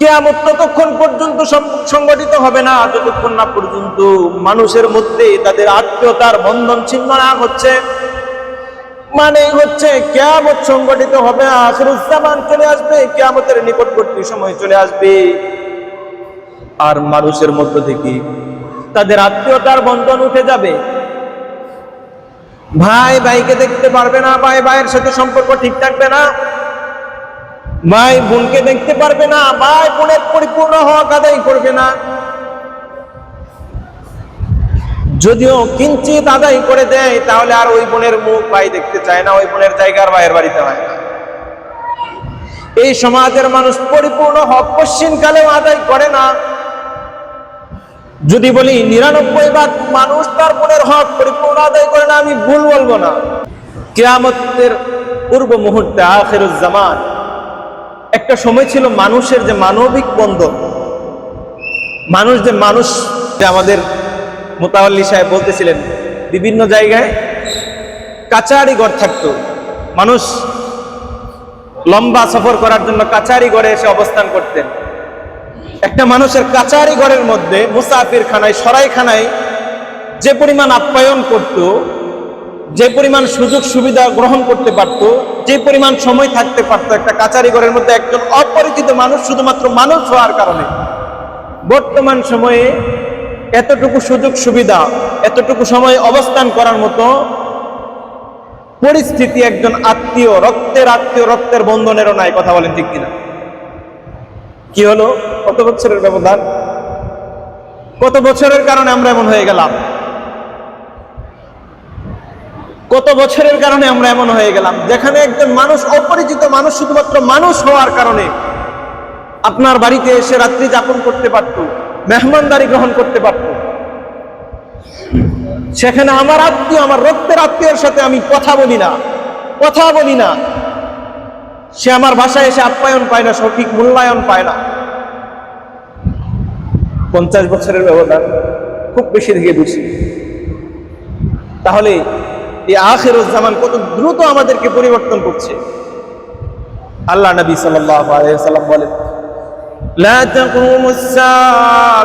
কিয়ামত ততক্ষণ পর্যন্ত সংগঠিত হবে না, যতক্ষণ না পর্যন্ত মানুষের মধ্যে তাদের আত্মীয়তার বন্ধন ছিন্ন না হচ্ছে। মানে হচ্ছে কেয়ামত সংগঠিত হবে আখিরুজ্জামান চলে আসবে, কেয়ামতের নিকটবর্তী সময় চলে আসবে। আর মানুষের মধ্য থেকে তাদের আত্মীয়তার বন্ধন উঠে যাবে। ভাই, ভাইকে দেখতে পারবে না, ভাই, ভাইয়ের সাথে সম্পর্ক ঠিক থাকবে না। ভাই, বোনকে দেখতে পারবে না, ভাই, বোনের পরিপূর্ণ হক আদায় করবে না। যদিও কিঞ্চিত আদায় করে দেয়, তাহলে আর ওই বোনের মুখ ভাই দেখতে চায় না, ওই বোনের জায়গার ভাইয়ের বাড়িতে হয় না। এই সমাজের মানুষ পরিপূর্ণ হক পশ্চিমকালেও আদায় করে না। যদি বলি নিরানব্বই ভাগ মানুষ তার মনের হক পরিপূর্ণ আদায় করে না, আমি ভুল বলব না। কেয়ামতের পূর্ব মুহূর্তে আখেরুজ্জামান একটা সময় ছিল মানুষের যে মানবিক বন্ধন। মানুষ যে মানুষ, যে আমাদের মোতাল্লি সাহেব বলতেছিলেন, বিভিন্ন জায়গায় কাচারি ঘর থাকতো। মানুষ লম্বা সফর করার জন্য কাচারি ঘরে এসে অবস্থান করতেন। একটা মানুষের কাচারি ঘরের মধ্যে মুসাফির খানায় সরাই খানায় যে পরিমাণ আপ্যায়ন করত, যে পরিমাণ সুযোগ সুবিধা গ্রহণ করতে পারত, যে পরিমাণ সময় থাকতে পারত একটা কাচারি ঘরের মধ্যে একজন অপরিচিত মানুষ শুধুমাত্র মানুষ হওয়ার কারণে। বর্তমান সময়ে এতটুকু সুযোগ সুবিধা, এতটুকু সময় অবস্থান করার মতো পরিস্থিতি একজন আত্মীয়, রক্তের আত্মীয়, রক্তের বন্ধনেরও নাই, কথা বলেন ঠিক কিনা। কি হলো? কত বছরের ব্যবধান? কত বছরের কারণে আমরা এমন হয়ে গেলাম? কত বছরের কারণে আমরা এমন হয়ে গেলাম? যেখানে একজন মানুষ অপরিচিত মানুষ শুধুমাত্র মানুষ হওয়ার কারণে আপনার বাড়িতে এসে রাত্রি যাপন করতে পারত, মেহমানদারি গ্রহণ করতে পারত। সেখানে আমার আত্মীয়, আমার রক্তের আত্মীয়ের সাথে আমি কথা বলি না, কথা বলি না। সে আমার ভাষায় এসে আপ্যায়ন পায় না, সঠিক মূল্যায়ন পায় না। পঞ্চাশ বছরের ব্যবধান খুব বেশি থেকে বেশি তাহলে এই আখের জামান কত দ্রুত আমাদেরকে পরিবর্তন করছে। আল্লাহ নবী সাল্লাম বলেন তাকুমুস সাআ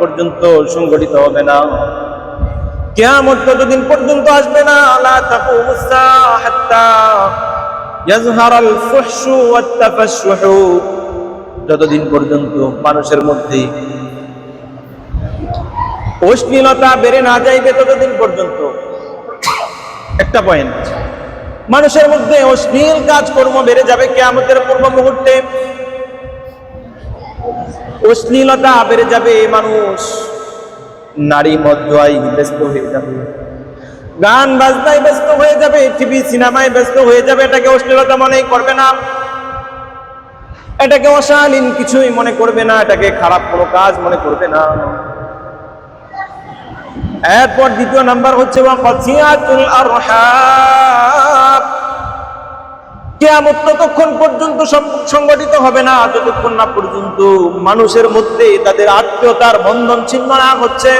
পর্যন্ত সংগঠিত হবে না? কিয়ামত ততদিন পর্যন্ত আসবে না? লা তাকুমুস সাআ হাত্তা যতদিন পর্যন্ত মানুষের মধ্যে অশ্লীলতা বেড়ে না যাইবে ততদিন পর্যন্ত। একটা পয়েন্ট মানুষের মধ্যে অশ্লীল কাজকর্ম বেড়ে যাবে কেয়ামতের পূর্ব মুহূর্তে। অশ্লীলতা বেড়ে যাবে মানুষ। নারী মদ্যাই ব্যস্ত হয়ে যাবে। গান বাজনায় ব্যস্ত হয়ে যাবে টিভি সিনেমায় ব্যস্ত হয়ে যাবে। এটাকে অশ্লীলতা মনেই করবে না। এটাকে অশালীন কিছুই মনে করবে না, এটাকে খারাপ কোনো কাজ মনে করবে না। এরপর দ্বিতীয় নাম্বার হচ্ছে কিয়ামত ততক্ষণ পর্যন্ত সংগঠিত হবে না, যতক্ষণ না পর্যন্ত মানুষের মধ্যে তাদের আত্মীয়তার বন্ধন ছিন্ন না হচ্ছে।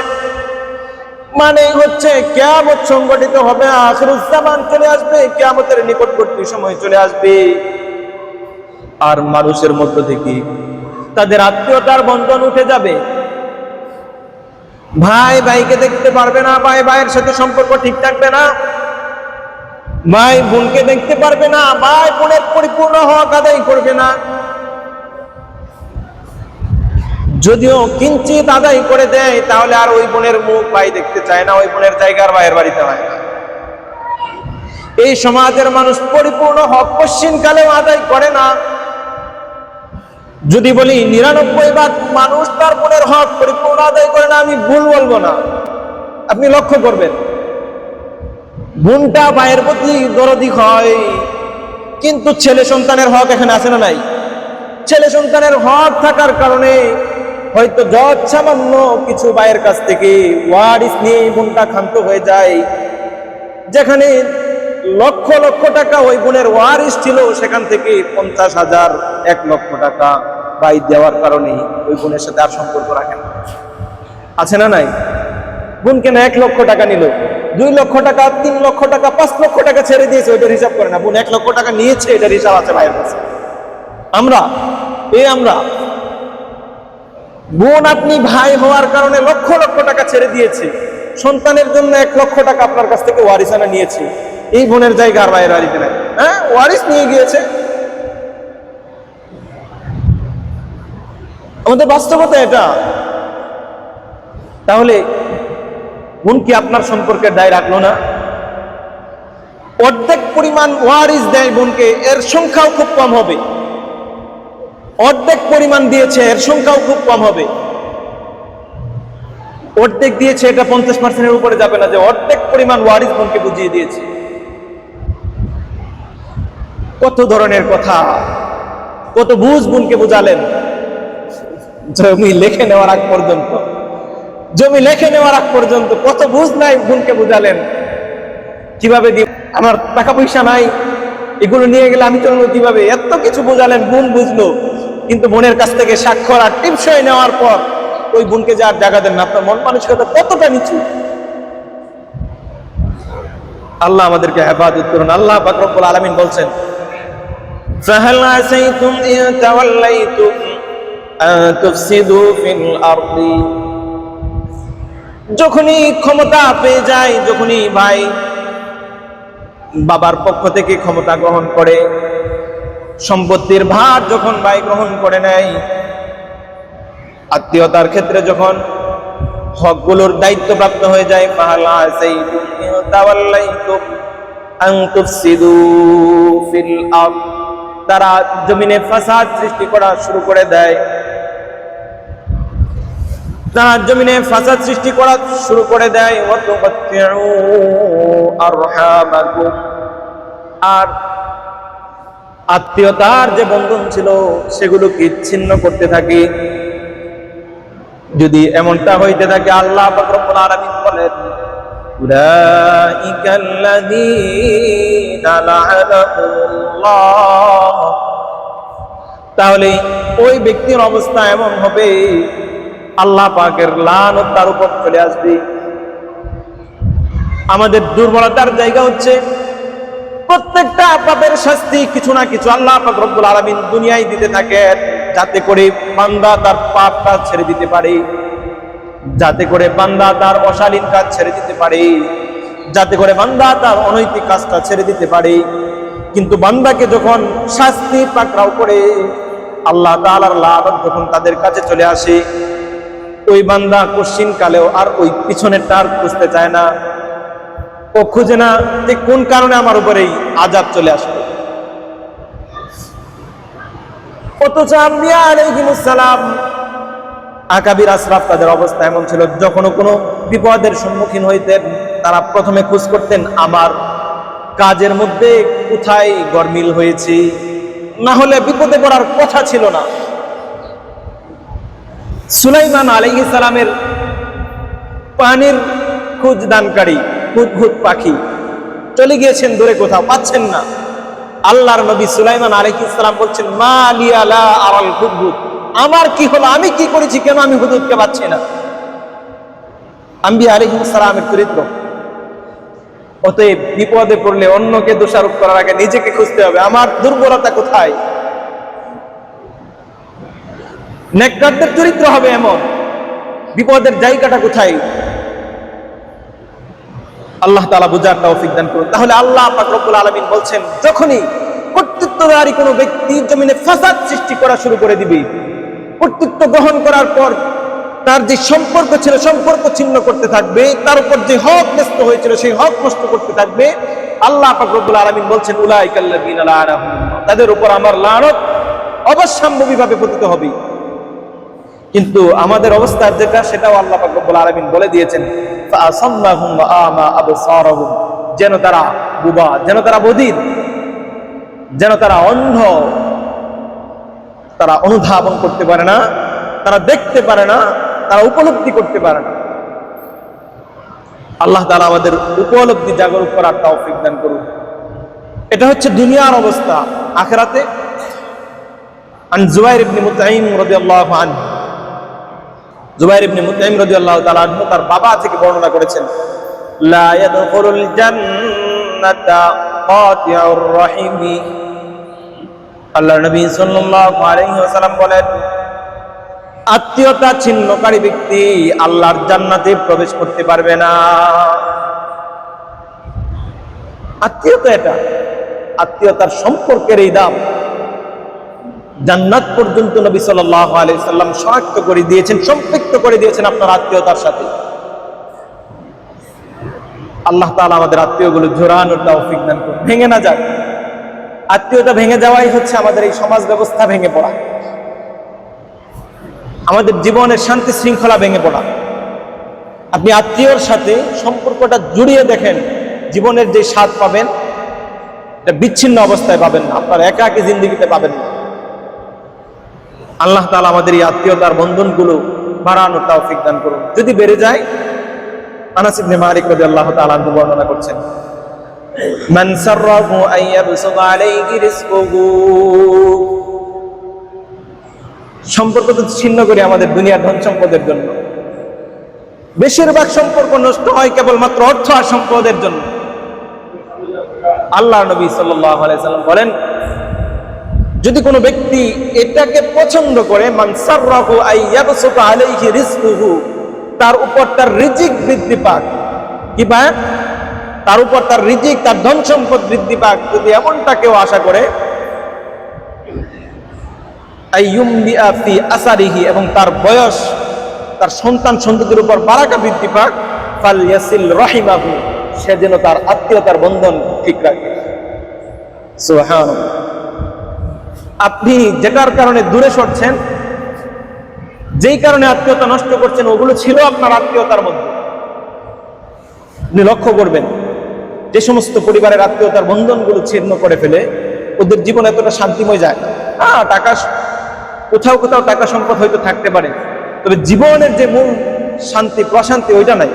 মানে হচ্ছে, কেয়ামত সংগঠিত হবে আখিরুজ্জামান চলে আসবে, কেয়ামতের নিকটবর্তী সময় চলে আসবে। আর মানুষের মধ্য থেকে তাদের আত্মীয়তার বন্ধন উঠে যাবে। ভাই ভাইকে দেখতে পারবে না, ভাই ভাইয়ের সাথে সম্পর্ক ঠিক থাকবে না। ভাই বোনকে দেখতে পারবে না, ভাই বোনের পরিপূর্ণ হক আদায় করবে না। যদিও কিঞ্চিত আদায় করে দেয়, তাহলে আর ওই বোনের মুখ ভাই দেখতে চায় না, ওই বোনের জায়গার ভাইয়ের বাড়িতে হয় না। এই সমাজের মানুষ পরিপূর্ণ হক পশ্চিমকালেও আদায় করে না। যদি বলি নিরানব্বই ভাগ মানুষ তার মনের হক পরিপূর্ণ আদায় করে না, আমি ভুল বলব না। আপনি লক্ষ্য করবেন, বোনটা ভাইয়ের প্রতি দরদি হয়, কিন্তু ছেলে সন্তানের হক এখানে আছে না নাই? ছেলে সন্তানের হক থাকার কারণে হয়তো যত সামান্য কিছু ভাইয়ের কাছ থেকে ওয়ারিস নিয়ে বোনটা ক্ষান্ত হয়ে যায়, যেখানে লক্ষ লক্ষ টাকা ওই বোনের ওয়ারিস ছিল, সেখান থেকে পঞ্চাশ হাজার, এক লক্ষ টাকা বাই দেওয়ার কারণে ওই বোনের সাথে আর সম্পর্ক রাখেন আছে না নাই? বোন কেন এক লক্ষ টাকা নিল, দুই লক্ষ টাকা, তিন লক্ষ টাকা, পাঁচ লক্ষ টাকা ছেড়ে দিয়েছে, ওইটার হিসাব করে না। বোন এক লক্ষ টাকা নিয়েছে, এটার হিসাব আছে ভাইয়ের কাছে। আমরা, এ আমরা, বোন আপনি ভাই হওয়ার কারণে লক্ষ লক্ষ টাকা ছেড়ে দিয়েছে। সন্তানের জন্য এক লক্ষ টাকা আপনার কাছ থেকে ওয়ারিসানা নিয়েছে। এই বোনের জায়গা আর ভাইয়ের বাড়িতে নাই। হ্যাঁ ওয়ারিস নিয়ে গিয়েছে। আমাদের বাস্তবতা এটা। তাহলে বোন কি আপনার সম্পর্কে দায় রাখল না? অর্ধেক পরিমাণ ওয়ারিস দেয় বোনকে, এর সংখ্যাও খুব কম হবে। অর্ধেক পরিমাণ দিয়েছে, এর সংখ্যাও খুব কম হবে। অর্ধেক দিয়েছে, এটা পঞ্চাশ পার্সেন্টের উপরে যাবে না যে অর্ধেক পরিমাণ ওয়ারিস বোনকে বুঝিয়ে দিয়েছে। কত ধরনের কথা, কত বুঝ বোনকে বুঝালেন। জমি লেখে নেওয়ার আগ পর্যন্ত, জমি লেখে নেওয়ার আগ পর্যন্ত কত বুঝ নাই, বোনকে বুঝালেন। কীভাবে দিব আমার টাকা পয়সা নাই, এগুলো নিয়ে গেলে আমি চলবো কীভাবে? এত কিছু বোঝালেন বোন বুঝলো। কিন্তু বোনের কাছ থেকে স্বাক্ষর আর টিপসই নেওয়ার পর ওই বোনকে যে আর জায়গা দেন না, আপনার মন মানসিকতা কতটা নিচু। আল্লাহ আমাদেরকে হেফাজত করুন। আল্লাহ বাকরবুল আলমিন বলছেন فهل عسيتم إن توليتم أن تفسدوا في الأرض যখনই ক্ষমতা পেয়ে যায় যখনই ভাই বাবার পক্ষ থেকে ক্ষমতা গ্রহণ করে সম্পত্তির ভার যখন ভাই গ্রহণ করে নেয় আত্মীয়তার ক্ষেত্রে যখন হকগুলোর দায়িত্ব প্রাপ্ত হয়ে যায় ফাহালা সাইতুম তাওয়াল্লাইতুম আন তুফসিদু ফিল আরদ তারা জমিনে ফাসাদ সৃষ্টি করা শুরু করে দেয়। তারা জমিনে ফাসাদ সৃষ্টি করা শুরু করে দেয় আর আত্মীয়তার যে বন্ধন ছিল, সেগুলোকে ছিন্ন করতে থাকি। যদি এমনটা হইতে থাকে, আল্লাহ বলেন তাহলে ওই ব্যক্তির অবস্থা এমন হবে, আল্লাহ পাকের লানত তার উপর চলে আসবে। আমাদের দুর্বলতার জায়গা হচ্ছে প্রত্যেকটা পাপের শাস্তি কিছু না কিছু আল্লাহ পাক রব্বুল আলামিন দুনিয়ায় দিতে থাকেন, যাতে করে বান্দা তার পাপটা ছেড়ে দিতে পারে, যাতে করে বান্দা তার অশালীন কাজ ছেড়ে দিতে পারে। যাতে করে বান্দা তার অনৈতিক কাজটা ছেড়ে দিতে পারে। কিন্তু বান্দাকে যখন শাস্তি পাকড়াও করে আল্লাহ তাআলার লাভ যখন তাদের কাছে চলে আসে, ওই বান্দা কালেও আর ওই পিছনের তার খুঁজতে চায় না। ও খুঁজে না যে কোন কারণে আমার উপরে এই আজাব চলে আসবে অথচ আম্বিয়া আকাবির আশরাফ তাদের অবস্থা এমন ছিল যখন কোনো বিপদের সম্মুখীন হইতেন তারা প্রথমে খোঁজ করতেন আমার কাজের মধ্যে কোথায় গরমিল হয়েছে। না হলে বিপদে পড়ার কথা ছিল না। সুলাইমান আলাইহিস সালামের পানির খুঁজ দানকারী হুদহুদ পাখি। চলে গিয়েছেন দূরে কোথাও, পাচ্ছেন না। আল্লাহর নবী সুলাইমান আলাইহিস সালাম বলছেন, মা লিয়া লা আরাল হুদহুদ। আমার কি হলো, আমি কি করেছি, কেন আমি হুদুদকে পাচ্ছি না? আম্বি আলাইহিস সালামের চরিত্র অতএব বিপদে পড়লে অন্যকে দোষারোপ করার আগে নিজেকে খুঁজতে হবে। আমার দুর্বলতা কোথায়? নেককারদের চরিত্র হবে এমন। বিপদের জায়গাটা কোথায়? আল্লাহ তালা বুঝার তৌফিক দান করুন। তাহলে আল্লাহ পাক রব্বুল আলামিন বলছেন, যখনই কর্তৃত্বধারী কোনো ব্যক্তি জমিনে ফাসাদ সৃষ্টি করা শুরু করে দিবে, কর্তৃত্ব গ্রহণ করার পর তার যে সম্পর্ক ছিল, সম্পর্ক ছিন্ন করতে থাকবে, তার উপর যে হক নষ্ট হয়েছিল, সেই হক নষ্ট করতে থাকবে। আল্লাহ পাক রব্বুল আলামিন বলছেন তাদের উপর আমার লানত অবশ্যম্ভাবীভাবে পতিত হবে। কিন্তু আমাদের অবস্থা যেটা, সেটাও আল্লাহ পাক রব্বুল আলামিন বলে দিয়েছেন যেন তারা বুবা, যেন তারা বধির যেন তারা অন্ধ, তারা অনুধাবন করতে পারে না, তারা দেখতে পারে না তারা উপলব্ধি করতে পারে না। আল্লাহ তালা আমাদের উপলব্ধি জাগরুক করার তাও দান করুন। এটা হচ্ছে দুনিয়ার অবস্থা, আখেরাতে। তার বাবা থেকে বর্ণনা করেছেন, লা নবী সাল্লাল্লাহু বলেন আত্মীয়তা ছিন্নকারী ব্যক্তি আল্লাহর জান্নাতে প্রবেশ করতে পারবে না। আত্মীয়তা এটা। আত্মীয়তার সম্পর্কের এই দাম জান্নাত পর্যন্ত নবী সাল্লাম শনাক্ত করে দিয়েছেন, সম্পৃক্ত করে দিয়েছেন আপনার আত্মীয়তার সাথে। আল্লাহ তাআলা আমাদের আত্মীয়গুলো জোরানোর তৌফিক দান করুন। ভেঙে না যাক। আত্মীয়তা ভেঙে যাওয়াই হচ্ছে আমাদের এই সমাজ ব্যবস্থা ভেঙে পড়া। আমাদের জীবনের শান্তি শৃঙ্খলা ভেঙে পড়া। আপনি আত্মীয়র সাথে সম্পর্কটা জুড়িয়ে দেখেন, জীবনের যে স্বাদ পাবেন, এটা বিচ্ছিন্ন অবস্থায় পাবেন না, আপনার একা একই জিন্দিগিতে পাবেন না। আল্লাহ তালা আমাদের এই আত্মীয়তার বন্ধনগুলো বাড়ানোর তৌফিক দান করুন। যদি বেড়ে যায়, আনাস ইবনে মালিক রাদিয়াল্লাহু বর্ণনা করছেন, মান সাররাহু আন আলাইহি রিজকুহু। সম্পর্ক তো ছিন্ন করি আমাদের দুনিয়ার ধন সম্পদের জন্য। বেশিরভাগ সম্পর্ক নষ্ট হয় কেবলমাত্র অর্থ আর সম্পদের জন্য। আল্লাহ নবী সাল্লাম বলেন, যদি কোনো ব্যক্তি এটাকে পছন্দ করে তার উপর তার রিজিক বৃদ্ধি পাক। কি তার উপর তার রিজিক, তার ধন সম্পদ বৃদ্ধি পাক। যদি এমনটা কেউ আশা করে আসারিহি এবং তার বয়স, তার সন্তান সন্ততির উপর বারাকা বৃদ্ধি পাক ফাল ইয়াসিল রাহিমাহু, সে যেন তার আত্মীয়তার বন্ধন ঠিক রাখে। আপনি যেটার কারণে দূরে সরছেন, যেই কারণে আত্মীয়তা নষ্ট করছেন, ওগুলো ছিল আপনার আত্মীয়তার মধ্যে। আপনি লক্ষ্য করবেন, যে সমস্ত পরিবারের আত্মীয়তার বন্ধনগুলো ছিন্ন করে ফেলে, ওদের জীবন এতটা শান্তিময় যায় হ্যাঁ টাকা কোথাও কোথাও টাকা সম্পদ হয়তো থাকতে পারে। তবে জীবনের যে মূল শান্তি, প্রশান্তি ওইটা নাই।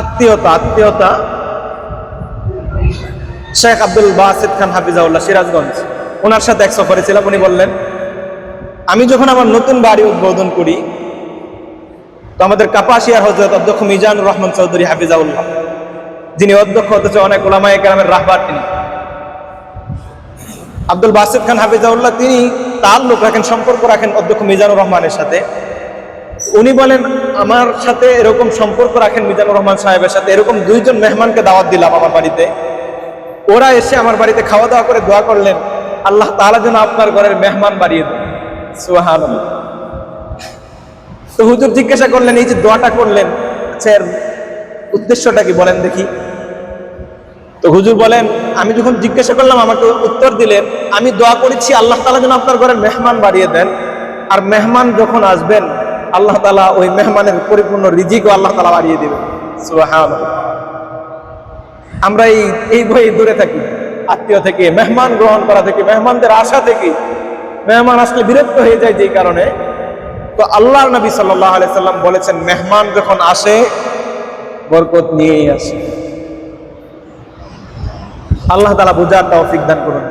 আত্মীয়তা আত্মীয়তা। শেখ আব্দুল বাসিদ খান হাফিজাউল্লাহ সিরাজগঞ্জ, ওনার সাথে এক সফরে ছিলাম, উনি বললেন, আমি যখন আমার নতুন বাড়ি উদ্বোধন করি, তো আমাদের কাপাসিয়ার হজরত অধ্যক্ষ মিজানুর রহমান চৌধুরী হাফিজাউল্লাহ, যিনি অধ্যক্ষ অথচ অনেক ওলামায় গ্রামের রাহবার তিনি আব্দুল বাসিদ খান হাফিজাউল্লাহ তিনি তার লোক রাখেন, সম্পর্ক রাখেন অধ্যক্ষ মিজানুর রহমানের সাথে। উনি বলেন, আমার সাথে এরকম সম্পর্ক রাখেন মিজানুর রহমান সাহেবের সাথে। এরকম দুইজন মেহমানকে দাওয়াত দিলাম আমার বাড়িতে। ওরা এসে আমার বাড়িতে খাওয়া দাওয়া করে দোয়া করলেন, আল্লাহ তাআলা যেন আপনার ঘরের মেহমান বাড়িয়ে দেন। সুহান তো হুজুর জিজ্ঞাসা করলেন, এই যে দোয়াটা করলেন আচ্ছা উদ্দেশ্যটা কি বলেন দেখি। তো হুজুর বলেন, আমি যখন জিজ্ঞাসা করলাম, আমাকে উত্তর দিলেন, আমি দোয়া করেছি, আল্লাহ তাআলা যেন আপনার ঘরের মেহমান বাড়িয়ে দেন। আর মেহমান যখন আসবেন, আল্লাহ তালা ওই মেহমানের পরিপূর্ণ রিজিকও আল্লাহ তাআলা বাড়িয়ে দিবেন। আমরা এই এই ভয়ে দূরে থাকি, আত্মীয় থেকে, মেহমান গ্রহণ করা থেকে, মেহমানদের আশা থেকে। মেহমান আসলে বিরক্ত হয়ে যায় যেই কারণে। তো আল্লাহ নবী সাল্লাহ আলি সাল্লাম বলেছেন, মেহমান যখন আসে, বরকত নিয়েই আসে। আল্লাহ তালা বুঝার তৌফিক দান করুন।